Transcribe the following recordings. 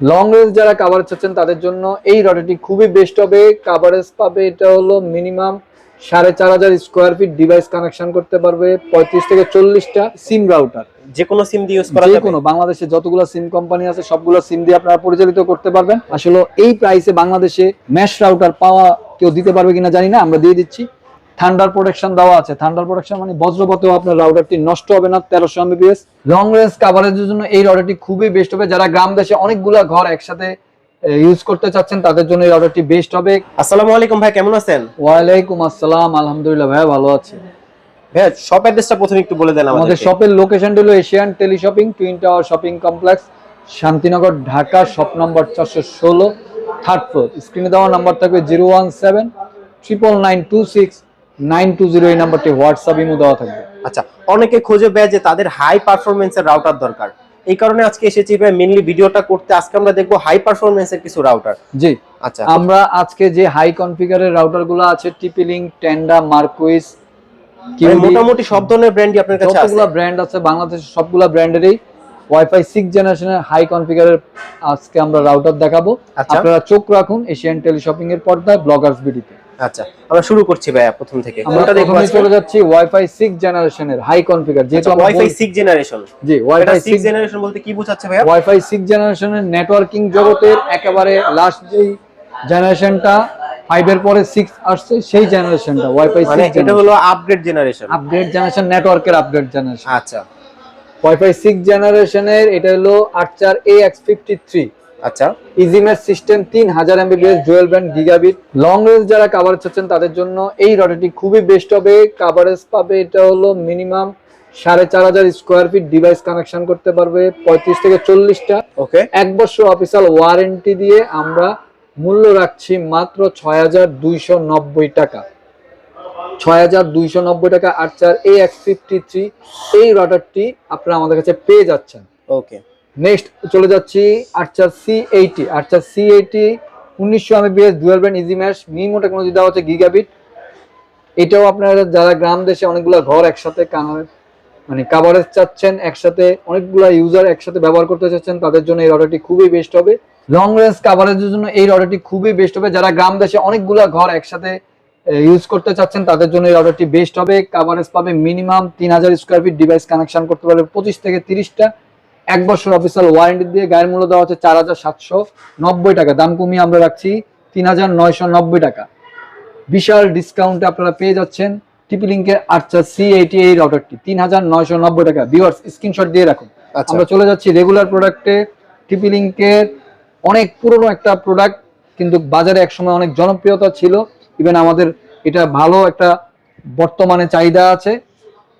Long range যারা coverage চাচ্ছেন তাদের জন্য এই রটারটি খুবই বেস্ট হবে। কাভারেজ পাবে এটা হলো মিনিমাম সাড়ে চার হাজার স্কোয়ার ফিট ডিভাইস কানেকশন করতে পারবে পঁয়ত্রিশ থেকে চল্লিশটা সিম রাউটার যে কোনো সিম দিয়ে ইউজ করা যে কোনো বাংলাদেশে যতগুলো সিম কোম্পানি আছে সবগুলো সিম দিয়ে আপনারা পরিচালিত করতে পারবেন। আসলে এই প্রাইসে বাংলাদেশে ম্যাশ রাউটার পাওয়া কেউ দিতে পারবে কিনা জানি না আমরা দিয়ে দিচ্ছি। থান্ডার প্রোটেকশন দেওয়া আছে। থান্ডার প্রোটেকশন মানে বজ্রপাতেও আপনার রাউটারটি নষ্ট হবে না তেরোশো এমবিপিএস লং রেঞ্জ কাভারেজের জন্য এই রাউটারটি খুবই বেস্ট হবে। যারা গ্রাম দেশে অনেকগুলা ঘর একসাথে ইউজ করতে চাচ্ছেন তাদের জন্য এই রাউটারটি বেস্ট হবে। আসসালামু আলাইকুম ভাই কেমন আছেন? ওয়ালাইকুম আসসালাম আলহামদুলিল্লাহ ভাইয়া ভালো আছি। ভাই শপ অ্যাড্রেসটা প্রথমে একটু বলে দেন আমাদের শপের লোকেশন হলো Asian tele shopping twin tower shopping complex Shantinagar Dhaka shop number চারশো ষোলো থার্ড ফ্লোর স্ক্রিনে দেওয়া নাম্বার থাকবে zero one seven triple nine two six nine two zero এই নাম্বারটি হোয়াটসঅ্যাপ ইমো দেওয়া থাকবে। আচ্ছা অনেকে খুঁজে পেয়ে যে তাদের হাই পারফরমেন্সের রাউটার দরকার। এই কারণে আজকে এসেছি ভাই মেইনলি ভিডিওটা করতে। আজকে আমরা দেখব হাই কিছু রাউটার জি। আচ্ছা। আমরা আজকে যে হাই কনফিগারের রাউটার আছে টিপিলিং টেন্ডা মার্কুইস মোটামুটি সব ধরনের ব্র্যান্ডই আপনার কাছে আছে। ব্র্যান্ড আছে বাংলাদেশের সবগুলো ব্র্যান্ডেরই ওয়াইফাই সিক্স জেনারেশনের হাই কনফিগারের আজকে আমরা রাউটার দেখাবো। আচ্ছা। আপনারা চোখ রাখুন এশিয়ান টেলি শপিং এর পর্দায় ব্লগার্স বিডিতে আচ্ছা আমরা শুরু করছি ভাইয়া প্রথম থেকে। আমরা প্রথমে চলে যাচ্ছি ওয়াইফাই সিক্স জেনারেশনের হাই কনফিগার যেহেতু আমরা ওয়াইফাই বল- 6 generation G wifi 6 six generation বলতে কি বোঝাচ্ছে ভাইয়া? ওয়াইফাই সিক্স জেনারেশনের নেটওয়ার্কিং জগতের একেবারে লাস্ট যেই জেনারেশনটা ফাইভ এর পরে সিক্স আসছে সেই জেনারেশনটা ওয়াইফাই মানে এটা হলো আপগ্রেড জেনারেশন আপগ্রেড জেনারেশন নেটওয়ার্কের আপগ্রেড জেনারেশন আচ্ছা। ওয়াইফাই সিক্স জেনারেশনের এটা হলো আট চার এ এক্স ফিফটি থ্রি আচ্ছা। ইজিমের সিস্টেম তিন হাজার Mbps dual band gigabit long range যারা কাভারেজ চাচ্ছেন তাদের জন্য এই রটারটি খুবই বেস্ট হবে। কাভারেজ পাবে এটা হলো মিনিমাম সাড়ে চার হাজার স্কোয়ার ফিট ডিভাইস কানেকশন করতে পারবে পঁয়ত্রিশ থেকে চল্লিশটা। ওকে এক বছর অফিসিয়াল ওয়ারেন্টি দিয়ে আমরা মূল্য রাখছি মাত্র ছয় হাজার দুইশো নব্বই টাকা। ছয় হাজার দুইশো নব্বই টাকা আর চার এ এক্স ফিফটি থ্রি এই রটারটি আপনারা আমাদের কাছে পেয়ে যাচ্ছেন। ওকে নেক্সট চলে যাচ্ছি আর্চার সি এইটি আর্চার সি এইটি উনিশশো Mbps dual band easy mesh MIMO technology দেওয়া হচ্ছে গিগাবিট এটাও আপনারা যারা গ্রাম দেশে অনেকগুলো ঘর একসাথে কানার মানে কাভারেজ চাচ্ছেন একসাথে, অনেকগুলো ইউজার একসাথে ব্যবহার করতে চাচ্ছেন, তাদের জন্য এই অর্ডারটি খুবই বেস্ট হবে। লং রেঞ্জ কাভারেজের জন্য এই অর্ডারটি খুবই বেস্ট হবে। যারা গ্রাম দেশে অনেকগুলো ঘর একসাথে ইউজ করতে চাচ্ছেন, তাদের জন্য এই অর্ডারটি বেস্ট হবে। কাভারেজ পাবে মিনিমাম তিন হাজার স্কোয়ার ফিট ডিভাইস কানেকশন করতে পারবে, পঁচিশ থেকে তিরিশটা। এক বছর অফিসিয়াল ওয়ারেন্টি দিয়ে গায়ের মূল্য দেওয়া হচ্ছে চার হাজার সাতশো নব্বই টাকা। দাম কমিয়ে আমরা রাখছি তিন হাজার নয়শো নব্বই টাকা। বিশাল ডিসকাউন্টে আপনারা পেয়ে যাচ্ছেন টিপি লিঙ্কের আচ্ছা সি এইটি এই রাউটারটি তিন হাজার নয়শো নব্বই টাকা। ভিউয়ার্স স্ক্রিনশট দিয়ে রাখুন। আচ্ছা। আমরা চলে যাচ্ছি রেগুলার প্রোডাক্টে টিপি লিঙ্কের অনেক পুরনো একটা প্রোডাক্ট কিন্তু বাজারে একসময় অনেক জনপ্রিয়তা ছিল। ইভেন আমাদের এটা ভালো একটা বর্তমানে চাহিদা আছে।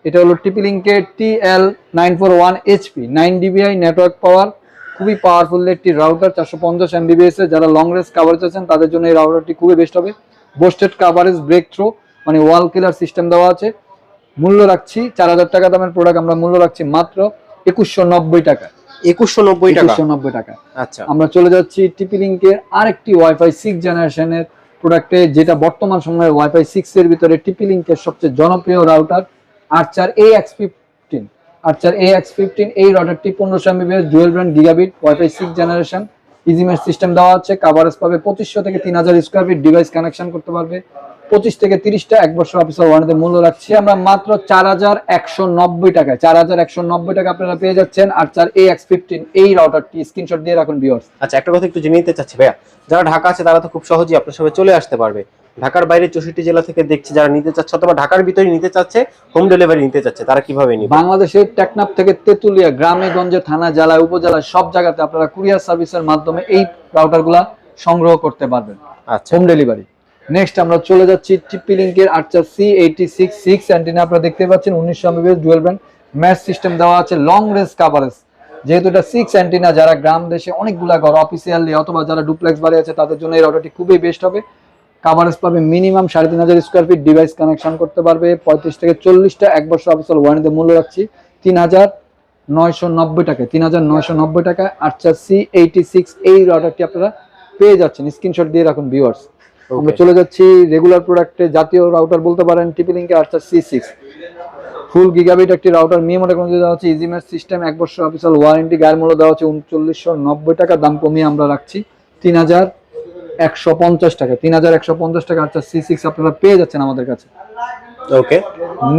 এটা হলো টিপি লিঙ্কের T L nine four one HP nine dBi network power খুবই পাওয়ারফুল একটি রাউটার চারশো পঞ্চাশ এমবিবিএস এর। যারা লং রেঞ্জ কাভারেজ আছেন তাদের জন্য এই রাউটারটি খুবই বেস্ট হবে। বোস্টেড কাভারেজ ব্রেক থ্রো মানে ওয়াল কিলার সিস্টেম দেওয়া আছে। মূল্য রাখছি চার হাজার টাকা দামের প্রোডাক্ট আমরা মূল্য রাখছি মাত্র একুশশো নব্বই টাকা। একুশশো নব্বই টাকা? একুশশো নব্বই টাকা। আচ্ছা। আমরা চলে যাচ্ছি টিপি লিঙ্কের আরেকটি ওয়াইফাই সিক্স জেনারেশনের প্রোডাক্টে যেটা বর্তমান সময়ে ওয়াইফাই সিক্স এর ভিতরে টিপি লিঙ্কের সবচেয়ে জনপ্রিয় router Archer A X fifteen Archer A X fifteen এই রাউটারটি পনেরোশো Mbps dual brand gigabit wifi six generation ইজিমের system দেওয়া আছে কাভারেজ পাবে পঁচিশশো থেকে তিন হাজার স্কোয়ার ফিট ডিভাইস কানেকশন করতে পারবে। পঁচিশ থেকে তিরিশটা এক বছর অফিসার ওয়ারেন্টি মূল্য রাখছি। আমরা মাত্র চার হাজার একশো নব্বই টাকায়, চার হাজার একশো নব্বই টাকা আপনারা পেয়ে যাচ্ছেন আর্চার এ এক্স ফিফটিন এই রাউটারটি স্ক্রিনশট দিয়ে রাখুন বিয়ার্স আচ্ছা একটা কথা একটু জেনে নিতে চাচ্ছি ভাইয়া। যারা ঢাকা আছে, তারা তো খুব সহজেই আপনার সবাই চলে আসতে পারবে। ঢাকার বাইরে চৌষট্টি জেলা থেকে দেখছে যারা নিতে চাচ্ছে অথবা ঢাকার ভিতরে নিতে চাচ্ছে হোম ডেলিভারি নিতে চাচ্ছে তারা কীভাবে নিবে? বাংলাদেশের টেকনাফ থেকে তেতুলিয়া গ্রামে গঞ্জে থানা জেলায় উপজেলায় সব জায়গাতে আপনারা কুরিয়ার সার্ভিসের মাধ্যমে এই রাউটারগুলা সংগ্রহ করতে পারবেন। আচ্ছা। হোম ডেলিভারি নেক্সট আমরা চলে যাচ্ছি টিপি লিঙ্কের Archer C eighty six six antenna আপনারা দেখতে পাচ্ছেন উনিশশো Mbps dual band mesh system দেওয়া আছে লং রেঞ্জ কাভারেজ যেহেতু এটা সিক্স অ্যান্টিনা যারা গ্রাম দেশে অনেকগুলা ঘর অফিসিয়ালি অথবা যারা ডুপ্লেক্স বাড়ি আছে তাদের জন্য এই রাউটারটি খুবই বেস্ট হবে। কাভারেজ পাবে মিনিমাম সাড়ে তিন হাজার স্কোয়ার ফিট ডিভাইস কানেকশন করতে পারবে। পঁয়ত্রিশ থেকে চল্লিশটা এক বছর অফিসিয়াল ওয়ারেন্টিতে মূল্য রাখছি। তিন হাজার নয়শো নব্বই টাকা তিন হাজার নয়শো নব্বই টাকা আচ্ছা সি এইটি সিক্স এই রাউটারটি আপনারা পেয়ে যাচ্ছেন। স্ক্রিনশট দিয়ে রাখুন ভিউয়ার্স আমরা চলে যাচ্ছি রেগুলার প্রোডাক্টে জাতীয় রাউটার বলতে পারেন টিপি লিঙ্কে আচ্ছা সি সিক্স ফুল গিগাবিট একটি রাউটার মোটা কোনো দেওয়া হচ্ছে ইজিমের সিস্টেম এক বছর অফিসিয়াল ওয়ারেন্টি গায়ের মূল্য দেওয়া হচ্ছে উনচল্লিশশো নব্বই টাকা দাম কমিয়ে আমরা রাখছি। তিন হাজার একশো পঞ্চাশ টাকা তিন হাজার একশো পঞ্চাশ টাকা আচ্ছা সি সিক্স আপনারা পেয়ে যাচ্ছেন আমাদের কাছে। ওকে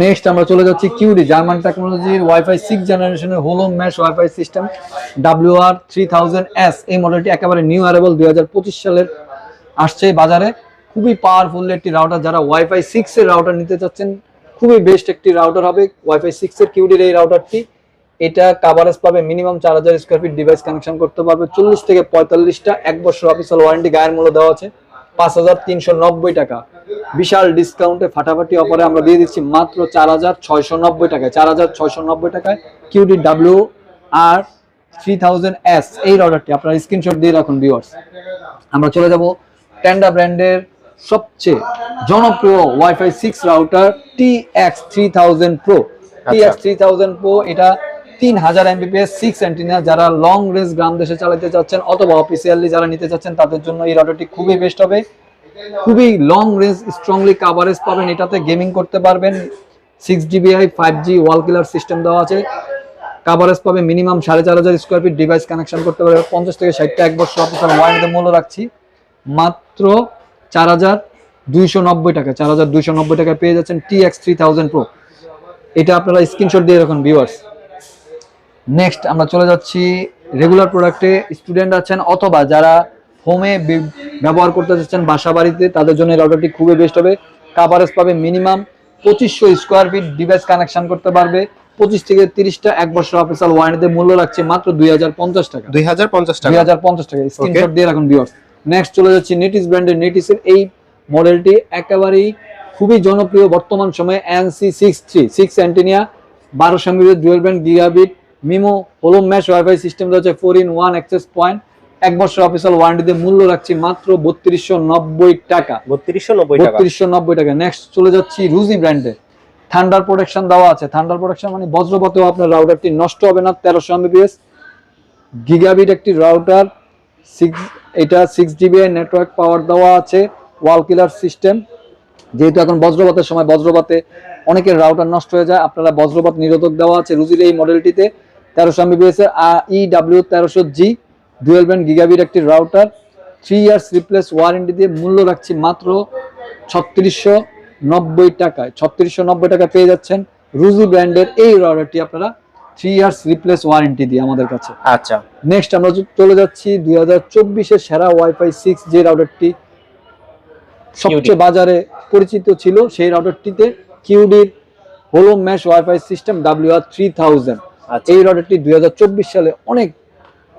নেক্সট আমরা চলে যাচ্ছি কিউডি জার্মান টেকনোলজির ওয়াইফাই সিক্স জেনারেশনের whole mesh wifi system W R three thousand S এই মডেলটি একেবারে নিউ অ্যারেবল দুই হাজার পঁচিশ সালের আসছে বাজারে। খুবই পাওয়ারফুল একটি রাউটার যারা ওয়াইফাই সিক্স এর রাউটার নিতে চাচ্ছেন খুবই বেস্ট একটি রাউটার হবে। ওয়াইফাই সিক্স এর কিউডির এই রাউটারটি এটা কাভারেজ পাবে মিনিমাম চার হাজার স্কোয়ার ফিট ডিভাইস কানেকশন করতে পারবে। চল্লিশ থেকে পঁয়তাল্লিশটা এক বছর অফিসিয়াল ওয়ারেন্টি গায়ের মূল্য দেওয়া আছে। পাঁচ হাজার তিনশো নব্বই টাকা। বিশাল ডিসকাউন্টে ফাটাফাটি অফারে আমরা দিয়ে দিচ্ছি মাত্র চার হাজার ছয়শো নব্বই টাকায়। চার হাজার ছয়শো নব্বই টাকায় Cudy W R three thousand S এই অর্ডারটি আপনারা স্ক্রিনশট দিয়ে রাখুন ভিউয়ার্স আমরা চলে যাব ট্যান্ডা ব্র্যান্ডের সবচেয়ে জনপ্রিয় WiFi six router T X three thousand pro T X three thousand pro এটা তিন হাজার এমবিপিএস সিক্স অ্যান্টিনা যারা লং রেঞ্জ গ্রাম দেশে চালাতে চাচ্ছেন অথবা অফিসিয়ালি যারা নিতে চাচ্ছেন, তাদের জন্য এই রাউটারটি খুবই বেস্ট হবে। খুবই লং রেঞ্জ স্ট্রংলি কাভারেজ পাবেন, এটাতে গেমিং করতে পারবেন। Six dBi five G wall killer system দেওয়া আছে। কাভারেজ পাবে মিনিমাম সাড়ে চার হাজার স্কোয়ার ফিট ডিভাইস কানেকশন করতে পারবে। পঞ্চাশ থেকে ষাটটা এক বছর অফিসার ওয়ারেন্টি মূল্য রাখছি। মাত্র চার হাজার দুইশো নব্বই টাকা, চার হাজার দুইশো নব্বই টাকা পেয়ে যাচ্ছেন T X three thousand pro এটা আপনারা স্ক্রিনশট দিয়ে রাখুন ভিউয়ার্স নেক্সট আমরা চলে যাচ্ছি রেগুলার প্রোডাক্টে স্টুডেন্ট আছেন অথবা যারা হোমে ব্যবহার করতে চাচ্ছেন বাসা বাড়িতে তাদের জন্য এই রাউটারটি খুবই বেস্ট হবে। কাভারেজ পাবে মিনিমাম পঁচিশশো স্কোয়ার ফিট ডিভাইস কানেকশন করতে পারবে। পঁচিশ থেকে তিরিশটা এক বছর অফিসাল ওয়ারেন্টিতে মূল্য লাগছে মাত্র দুই হাজার পঞ্চাশ টাকা। দুই হাজার পঞ্চাশ টাকা। দুই হাজার পঞ্চাশ টাকা। স্ক্রিনশট দিয়ে রাখুন ভিউয়ার্স নেক্সট চলে যাচ্ছি নেটিস ব্র্যান্ডের নেটিসের এই মডেলটি একেবারেই খুবই জনপ্রিয় বর্তমান সময়ে NC six three six antenna বারোশো Mbps dual band gigabit MIMO whole mesh wifi system রয়েছে four in one access point এক বছর অফিসিয়াল ওয়ারেন্টিতে মূল্য রাখছি মাত্র বত্রিশশো নব্বই টাকা। বত্রিশশো নব্বই টাকা। বত্রিশশো নব্বই টাকা। নেক্সট চলে যাচ্ছি রুজি ব্র্যান্ডে থান্ডার প্রোটেকশন দেওয়া আছে। থান্ডার প্রোটেকশন মানে বজ্রপাতেও আপনার রাউটারটি নষ্ট হবে না তেরোশো এমবিপিএস গিগাবিট একটি রাউটার সিক্স এটা সিক্স জিবি নেটওয়ার্ক পাওয়ার দেওয়া আছে ওয়াল কিলার সিস্টেম যেহেতু এখন বজ্রপাতের সময় বজ্রপাতে অনেকের রাউটার নষ্ট হয়ে যায় আপনারা বজ্রপাত নিরোধক দেওয়া আছে রুজির এই মডেলটিতে তেরোশো এমবিপিএস এর ডাব্লিউ তেরোশো জি ডুয়েল ব্যান্ড গিগাবিট একটি router three years replace warranty দিয়ে মূল্য রাখছি মাত্র ছত্রিশশো নব্বই টাকায়। ছত্রিশশো নব্বই টাকা পেয়ে যাচ্ছেন রুজু ব্র্যান্ডের এই রাউটারটি আপনারা থ্রি ইয়ার্স রিপ্লেস ওয়ারেন্টি দিয়ে আমাদের কাছে। আচ্ছা। নেক্সট আমরা চলে যাচ্ছি দুই হাজার চব্বিশের সেরা ওয়াইফাই সিক্স যে রাউটারটি সবচেয়ে বাজারে পরিচিত ছিল সেই রাউটারটিতে কিউডির whole mesh wifi system W R three thousand এই রাউটারটি দুই হাজার চব্বিশ সালে অনেক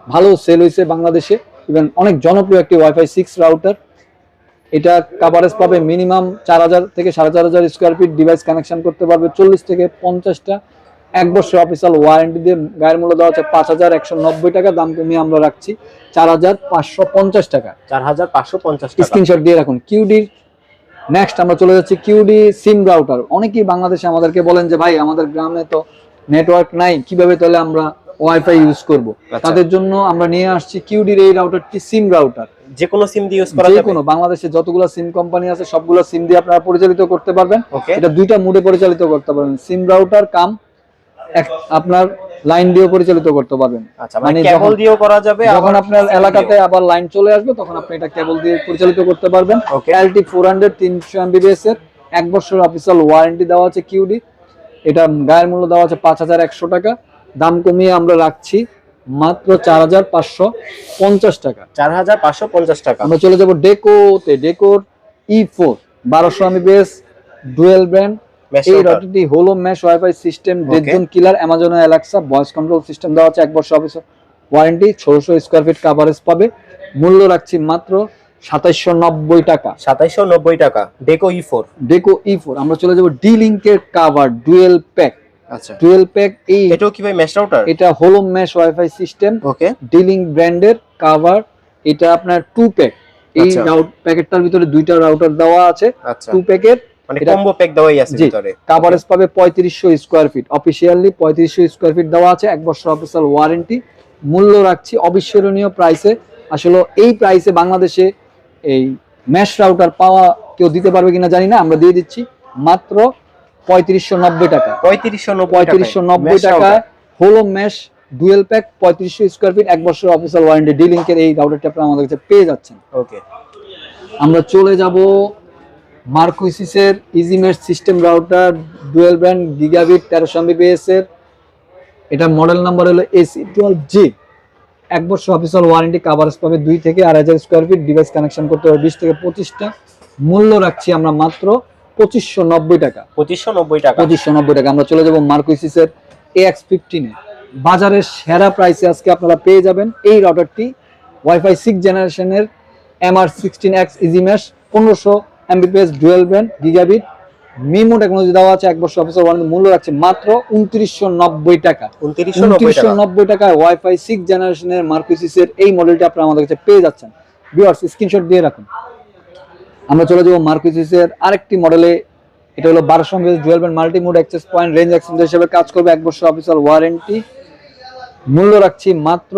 ভালো সেল হয়েছে বাংলাদেশে ইভেন অনেক জনপ্রিয় একটি ওয়াইফাই সিক্স রাউটার এটা কাভারেজ পাবে মিনিমাম চার হাজার থেকে সাড়ে চার হাজার স্কোয়ার ফিট ডিভাইস কানেকশন করতে পারবে চল্লিশ থেকে পঞ্চাশটা। এক বছর অফিসিয়াল ওয়ারেন্টি দিয়ে গায়ের মূল্য দেওয়া হচ্ছে পাঁচ হাজার একশো নব্বই টাকা দাম কমিয়ে আমরা রাখছি চার হাজার পাঁচশো পঞ্চাশ টাকা। চার হাজার পাঁচশো পঞ্চাশ স্ক্রিনশট দিয়ে রাখুন। কিউডির নেক্সট আমরা চলে যাচ্ছি কিউডি সিম রাউটার অনেকেই বাংলাদেশে আমাদেরকে বলেন যে ভাই আমাদের গ্রামে তো নেটওয়ার্ক নাই কীভাবে তাহলে আমরা ওয়াইফাই ইউজ করব? আচ্ছা। তাদের জন্য আমরা নিয়ে আসছি কিউডির এই রাউটারটি সিম রাউটার যে কোনো সিম দিয়ে ইউজ করা যে যাবে। কোনো বাংলাদেশে যতগুলো সিম কোম্পানি আছে সবগুলো সিম দিয়ে আপনারা পরিচালিত করতে পারবেন। এটা দুইটা মুডে পরিচালিত করতে পারবেন। সিম রাউটার কাম এক- আপনার লাইন দিয়ে পরিচালিত করতে পারবেন। আচ্ছা মানে মানে কেবল দিয়েও করা যাবে যখন আপনার এলাকাতে আবার লাইন চলে আসবে তখন আপনি এটা কেবল দিয়ে পরিচালিত করতে পারবেন। এলটি ফোর হান্ড্রেড তিনশো এমবিবিএস এর এক বছর অফিসিয়াল ওয়ারেন্টি দেওয়া আছে কিউডি এটা গায়ের মূল্য দেওয়া আছে পাঁচ হাজার একশো টাকা। দাম কমিয়ে আমরা রাখছি মাত্র চার হাজার পাঁচশো পঞ্চাশ টাকা। চার হাজার পাঁচশো পঞ্চাশ টাকা। আমরা চলে যাব ডেকোতে। ডেকোর ই ফোর বারোশো আমি বেস ডুয়েল ব্র্যান্ড। এই router। রটিটি whole mesh wifi system killer Alexa voice control system দেওয়া আছে এক বছর অফিস ওয়ারেন্টি ষোলোশো স্কোয়ার ফিট কাভারেজ পাবে। মূল্য রাখছি মাত্র সাতাইশশো নব্বই টাকা। সাতাইশশো নব্বই টাকা। ডেকো ই ফোর ডেকো ই ফোর আমরা চলে যাব ডি লিঙ্কের কাভার ডুয়েল প্যাক আচ্ছা। ডুয়েল প্যাক এই এটাও কি ভাই মেশ রাউটার এটা হোলো ওয়াইফাই সিস্টেম ওকে ব্র্যান্ডের কাভার এটা আপনার টু প্যাক এই আচ্ছা। রাউট প্যাকেটটার ভিতরে দুইটা রাউটার দেওয়া আছে আচ্ছা। টু প্যাকের মানে কম্বো প্যাক দেওয়াই আছে জি। ভিতরে। কাভারেজ পাবে স্কোয়ার ফিট অফিসিয়ালি পঁয়ত্রিশশো স্কোয়ার ফিট দেওয়া আছে এক বছর অফিসিয়াল ওয়ারেন্টি মূল্য রাখছি অবিস্মরণীয় প্রাইসে আসলে এই প্রাইসে বাংলাদেশে এই ম্যাশ রাউটার পাওয়া কেউ দিতে পারবে কিনা জানি না আমরা দিয়ে দিচ্ছি মাত্র পঁয়ত্রিশশো নব্বই টাকা। পঁয়ত্রিশশো পঁয়ত্রিশশো নব্বই টাকায় হোলো মেশ ডুয়েল প্যাক পঁয়ত্রিশশো স্কোয়ার ফিট এক বছর অফিসিয়াল ওয়ারেন্টি লিঙ্কের এই রাউটারটি আপনারা আমাদের কাছে পেয়ে যাচ্ছেন। ওকে আমরা চলে যাব মার্কুইসিসের easy mesh system router dual brand gigabit তেরোশো এমবিপিএস এর। এটা মডেল নাম্বার হলো এসি টুয়েলভ জি এক বছর অফিসিয়াল ওয়ারেন্টি কাভারেজ পাবে দুই থেকে আড়াই হাজার স্কোয়ার ফিট ডিভাইস কানেকশন করতে হবে বিশ থেকে পঁচিশটা। মূল্য রাখছি আমরা মাত্র পঁচিশশো নব্বই টাকা। পঁচিশশো নব্বই টাকা। পঁচিশশো নব্বই টাকা। আমরা চলে যাব মার্কুইসিসের এ এক্স ফিফটিনে বাজারের সেরা প্রাইসে আজকে আপনারা পেয়ে যাবেন এই রাউটারটি ওয়াইফাই সিক্স জেনারেশনের M R sixteen X easy mesh পনেরোশো Mbps dual band gigabit MIMO technology দেওয়া আছে এক বছর অফিসের ওয়ারেন্টি মূল্য রাখছে মাত্র উনত্রিশশো নব্বই টাকা। উনত্রিশশো নব্বই টাকায় ওয়াইফাই সিক্স জেনারেশনের মার্কুইসিসের এই মডেলটি আপনারা আমাদের কাছে পেয়ে যাচ্ছেন। ভিউয়ার্স স্ক্রিনশট দিয়ে রাখুন। আমরা চলে যাব মার্কুইসিসের আরেকটি মডেলে এটা হলো বারোশো band multi mode access point range extender হিসেবে কাজ করবে এক বছর অফিসিয়াল ওয়ারেন্টি মূল্য রাখছি মাত্র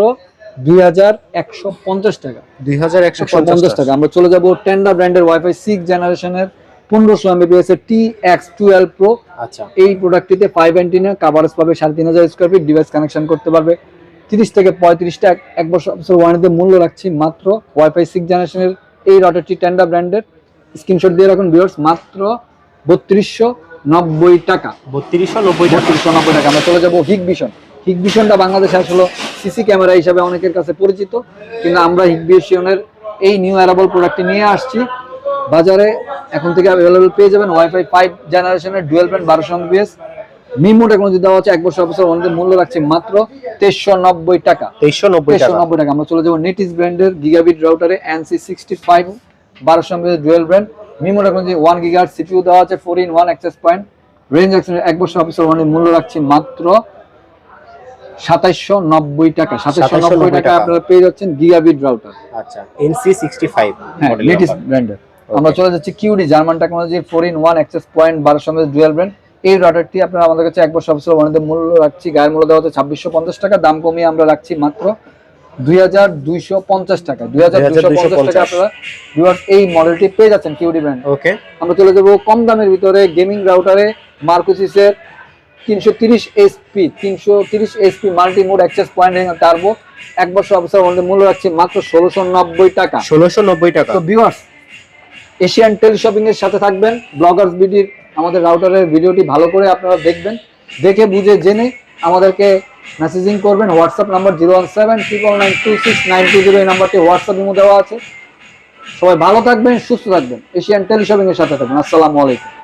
দুই হাজার একশো পঞ্চাশ টাকা। দুই হাজার একশো একশো পঞ্চাশ টাকা। আমরা চলে যাব টেন্ডা ব্র্যান্ডের ওয়াইফাই সিক্স জেনারেশনের পনেরোশো এমবিপিএস এর টি এক্স টুয়েলভ প্রো আচ্ছা। এই প্রোডাক্টটিতে ফাইভ অ্যান্টিনা কাভারেজ পাবে সাড়ে তিন হাজার স্কোয়ার ফিট ডিভাইস কানেকশন করতে পারবে। তিরিশ থেকে পঁয়ত্রিশটা এক- বছর ওয়ারেন্টিতে মূল্য রাখছি মাত্র ওয়াইফাই সিক্স জেনারেশনের এই রাউটারটি টেন্ডা ব্র্যান্ডের স্ক্রিনশট দিয়ে রাখুন ভিউয়ার্স মাত্র বত্রিশশো নব্বই টাকা। বত্রিশশো নব্বই বত্রিশশো নব্বই টাকা। আমরা চলে যাব হিগ ভিশন হিগ ভিশনটা বাংলাদেশে আসলে সিসি ক্যামেরা হিসাবে অনেকের কাছে পরিচিত কিন্তু আমরা হিগ ভিশনের এই নিউ অ্যারাবল প্রোডাক্টটি নিয়ে আসছি। বাজারে এখন থেকে অ্যাভেলেবল পেয়ে যাবেন ওয়াইফাই ফাইভ জেনারেশনের ডুয়েল ব্যান্ড বারোশো এমবিএস মিমো টেকনোলজি দেওয়া আছে এক বছর অফিসের অনেক মূল্য রাখছে মাত্র তেইশশো নব্বই টাকা। তেইশশো নব্বই নব্বই টাকা। আমরা চলে যাব নেটিস ব্র্যান্ডের গিগাবিট রাউটারে এনসি সিক্সটি ফাইভ বারোশো MBS dual brand MIMO technology one গিগার CPU দেওয়া আছে four in one access point range অ্যাকশনের এক বছর অফিসের ওয়ানের মূল্য রাখছি মাত্র সাতাইশশো নব্বই টাকা। সাতাইশশো নব্বই টাকা টাকা। আপনারা পেয়ে যাচ্ছেন গিগাবিট রাউটার আচ্ছা এনসি সিক্সটি ফাইভ হ্যাঁ লেটেস্ট ব্র্যান্ডের আমরা চলে যাচ্ছি কিউডি জার্মান টেকনোলজির four in one access point বারোশো এমএস ডুয়েল ব্র্যান্ড এই রাউটারটি আপনারা আমাদের কাছে এক বছর ওয়ানের মূল্য রাখছি। গায়ের মূল্য দেওয়া হচ্ছে ছাব্বিশশো পঞ্চাশ টাকা দাম কমিয়ে আমরা রাখছি মাত্র দুই হাজার দুইশো পঞ্চাশ টাকা। দুই হাজার দুইশো পঞ্চাশ টাকা আপনারা এই মডেলটি পেয়ে যাচ্ছেন কিউডি ব্র্যান্ড ওকে আমরা চলে যাব কম দামের ভিতরে গেমিং রাউটারে মার্কুসিসের তিনশো তিরিশ এসপি তিনশো তিরিশ SP multi mode access point turbo এক বছর মূল্য রাখছি মাত্র ষোলোশো নব্বই টাকা। ষোলোশো নব্বই টাকা। তো এশিয়ান টেলিশপিং এর সাথে থাকবেন। ব্লগার্স বিডির আমাদের রাউটারের ভিডিওটি ভালো করে আপনারা দেখবেন। দেখে বুঝে জেনে আমাদেরকে মেসেজিং করবেন। WhatsApp number zero one seven triple nine two six nine two zero এই নাম্বারটি হোয়াটসঅ্যাপ ইমো দেওয়া আছে। সবাই ভালো থাকবেন, সুস্থ থাকবেন। এশিয়ান টেলিশপিং এর সাথে থাকবেন। আসসালামু আলাইকুম।